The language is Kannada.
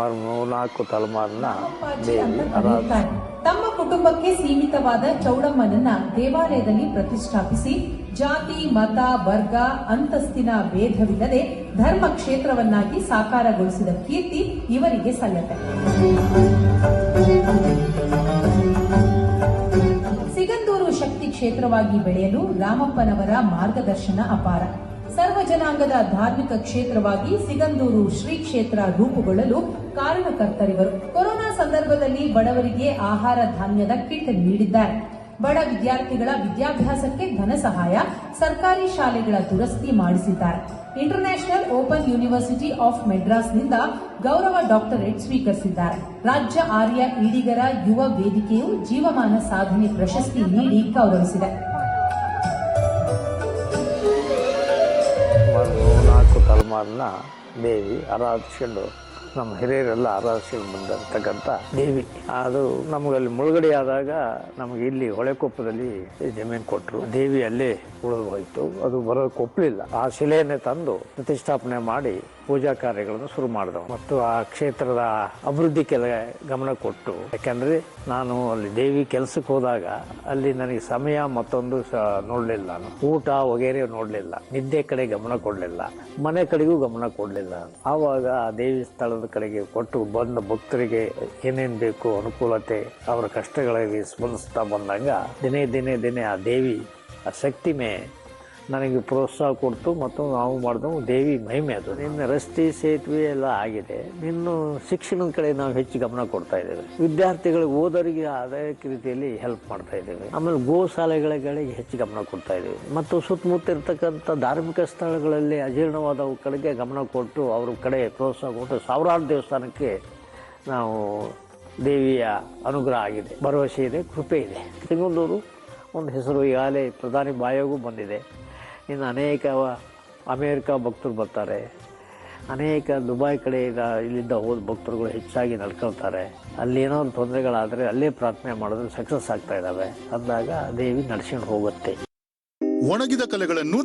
ಸುಮಾರು ಮೂರ್ನಾಲ್ಕು ತಲೆಮಾರಿನ ದೇವಿ ತಮ್ಮ ಕುಟುಂಬಕ್ಕೆ ಸೀಮಿತವಾದ ಚೌಡಮ್ಮನನ್ನ ದೇವಾಲಯದಲ್ಲಿ ಪ್ರತಿಷ್ಠಾಪಿಸಿ ಜಾತಿ ಮತ ವರ್ಗ ಅಂತಸ್ತಿನ ಭೇದವಿಲ್ಲದೆ ಧರ್ಮ ಕ್ಷೇತ್ರವನ್ನಾಗಿ ಸಾಕಾರಗೊಳಿಸಿದ ಕೀರ್ತಿ ಇವರಿಗೆ ಸಲ್ಲತ್ತೆ. ಸಿಗಂದೂರು ಶಕ್ತಿ ಕ್ಷೇತ್ರವಾಗಿ ಬೆಳೆಯಲು ರಾಮಪ್ಪನವರ ಮಾರ್ಗದರ್ಶನ ಅಪಾರ. ಸರ್ವ ಜನಾಂಗದ ಧಾರ್ಮಿಕ ಕ್ಷೇತ್ರವಾಗಿ ಸಿಗಂದೂರು ಶ್ರೀ ಕ್ಷೇತ್ರ ರೂಪುಗೊಳ್ಳಲು ಕಾರಣಕರ್ತರಿವರು. ಕೊರೋನಾ ಸಂದರ್ಭದಲ್ಲಿ ಬಡವರಿಗೆ ಆಹಾರ ಧಾನ್ಯದ ಕಿಟ್ ನೀಡಿದ್ದಾರೆ. ಬಡ ವಿದ್ಯಾರ್ಥಿಗಳ ವಿದ್ಯಾಭ್ಯಾಸಕ್ಕೆ ಧನ ಸಹಾಯ ಸರ್ಕಾರಿ ಶಾಲೆಗಳ ದುರಸ್ತಿ ಮಾಡಿಸಿದ್ದಾರೆ. ಇಂಟರ್ನ್ಯಾಷನಲ್ ಓಪನ್ ಯೂನಿವರ್ಸಿಟಿ ಆಫ್ ಮೆಡ್ರಾಸ್ನಿಂದ ಗೌರವ ಡಾಕ್ಟರೇಟ್ ಸ್ವೀಕರಿಸಿದ್ದಾರೆ. ರಾಜ್ಯ ಆರ್ಯ ಈಡಿಗರ ಯುವ ವೇದಿಕೆಯು ಜೀವಮಾನ ಸಾಧನೆ ಪ್ರಶಸ್ತಿ ನೀಡಿ ಗೌರವಿಸಿದೆ. ಮೂರ್ನಾಲ್ಕು ತಲೆಮಾರಿನ ದೇವಿ ಆರಾಧಿಸ್ಕೊಂಡು ನಮ್ಮ ಹಿರಿಯರೆಲ್ಲ ಆರಾಧಿಸಿ ಬಂದಿರತಕ್ಕಂಥ ದೇವಿ. ಅದು ನಮಗಲ್ಲಿ ಮುಳುಗಡೆ ಆದಾಗ ನಮಗೆ ಇಲ್ಲಿ ಹೊಳೆಕೊಪ್ಪದಲ್ಲಿ ಜಮೀನು ಕೊಟ್ಟರು. ದೇವಿ ಅಲ್ಲೇ ಉಳಿದು ಹೋಯಿತು ಅದು ಬರೋದು ಒಪ್ಪಲಿಲ್ಲ ಆ ಶಿಲೆಯನ್ನೇ ತಂದು ಪ್ರತಿಷ್ಠಾಪನೆ ಮಾಡಿ ಪೂಜಾ ಕಾರ್ಯಗಳನ್ನು ಶುರು ಮಾಡಿದವು. ಮತ್ತು ಆ ಕ್ಷೇತ್ರದ ಅಭಿವೃದ್ಧಿ ಕೆಲ ಗಮನ ಕೊಟ್ಟು ಯಾಕಂದ್ರೆ ನಾನು ಅಲ್ಲಿ ದೇವಿ ಕೆಲಸಕ್ಕೆ ಹೋದಾಗ ಅಲ್ಲಿ ನನಗೆ ಸಮಯ ಮತ್ತೊಂದು ಸಹ ನೋಡಲಿಲ್ಲ ನಾನು. ಊಟ ವಗೇರೆ ನೋಡಲಿಲ್ಲ. ನಿದ್ದೆ ಕಡೆ ಗಮನ ಕೊಡಲಿಲ್ಲ. ಮನೆ ಕಡೆಗೂ ಗಮನ ಕೊಡಲಿಲ್ಲ ಆವಾಗ ಆ ದೇವಿ ಸ್ಥಳದ ಕಡೆಗೆ ಕೊಟ್ಟು ಬಂದ ಭಕ್ತರಿಗೆ ಏನೇನು ಬೇಕು ಅನುಕೂಲತೆ, ಅವರ ಕಷ್ಟಗಳಿಗೆ ಸ್ಪಂದಿಸ್ತಾ ಬಂದಾಗ ದಿನೇ ದಿನೇ ದಿನೇ ಆ ದೇವಿ ಆ ಶಕ್ತಿ ಮೇ ನನಗೆ ಪ್ರೋತ್ಸಾಹ ಕೊಡ್ತು ಮತ್ತು ನಾವು ಮಾಡಿದವು ದೇವಿ ಮಹಿಮೆ ಅದು. ನಿನ್ನ ರಸ್ತೆ ಸೇತುವೆ ಎಲ್ಲ ಆಗಿದೆ. ನಿನ್ನ ಶಿಕ್ಷಣದ ಕಡೆ ನಾವು ಹೆಚ್ಚು ಗಮನ ಕೊಡ್ತಾ ಇದ್ದೇವೆ. ವಿದ್ಯಾರ್ಥಿಗಳಿಗೆ ಓದೋರಿಗೆ ಆದಾಯ ರೀತಿಯಲ್ಲಿ ಹೆಲ್ಪ್ ಮಾಡ್ತಾ ಇದ್ದೇವೆ. ಆಮೇಲೆ ಗೋಶಾಲೆಗಳಿಗೆ ಹೆಚ್ಚು ಗಮನ ಕೊಡ್ತಾ ಇದ್ದೇವೆ. ಮತ್ತು ಸುತ್ತಮುತ್ತ ಇರ್ತಕ್ಕಂಥ ಧಾರ್ಮಿಕ ಸ್ಥಳಗಳಲ್ಲಿ ಅಜೀರ್ಣವಾದವು ಕಡೆಗೆ ಗಮನ ಕೊಟ್ಟು ಅವ್ರ ಕಡೆ ಪ್ರೋತ್ಸಾಹ ಕೊಟ್ಟು ಸಾವಿರಾರು ದೇವಸ್ಥಾನಕ್ಕೆ ನಾವು ದೇವಿಯ ಅನುಗ್ರಹ ಆಗಿದೆ. ಭರವಸೆ ಇದೆ, ಕೃಪೆ ಇದೆ. ಸಿಂಗಂದೂರು ಒಂದು ಹೆಸರು ಈಗಾಗಲೇ ಪ್ರಧಾನಿ ಬಾಯಾಗೂ ಬಂದಿದೆ. ಇನ್ನು ಅನೇಕ ಅಮೇರಿಕ ಭಕ್ತರು ಬರ್ತಾರೆ. ಅನೇಕ ದುಬೈ ಕಡೆಯಿಂದ ಇಲ್ಲಿಂದ ಹೋದ ಭಕ್ತರುಗಳು ಹೆಚ್ಚಾಗಿ ನಡ್ಕೊಳ್ತಾರೆ. ಅಲ್ಲಿ ಏನೋ ಒಂದು ತೊಂದರೆಗಳಾದರೆ ಅಲ್ಲೇ ಪ್ರಾರ್ಥನೆ ಮಾಡಿದ್ರೆ ಸಕ್ಸಸ್ ಆಗ್ತಾ ಇದ್ದಾವೆ ಅಂದಾಗ ದೇವಿ ನಡ್ಸ್ಕೊಂಡು ಹೋಗುತ್ತೆ. ಒಣಗಿದ ಕಲೆಗಳನ್ನು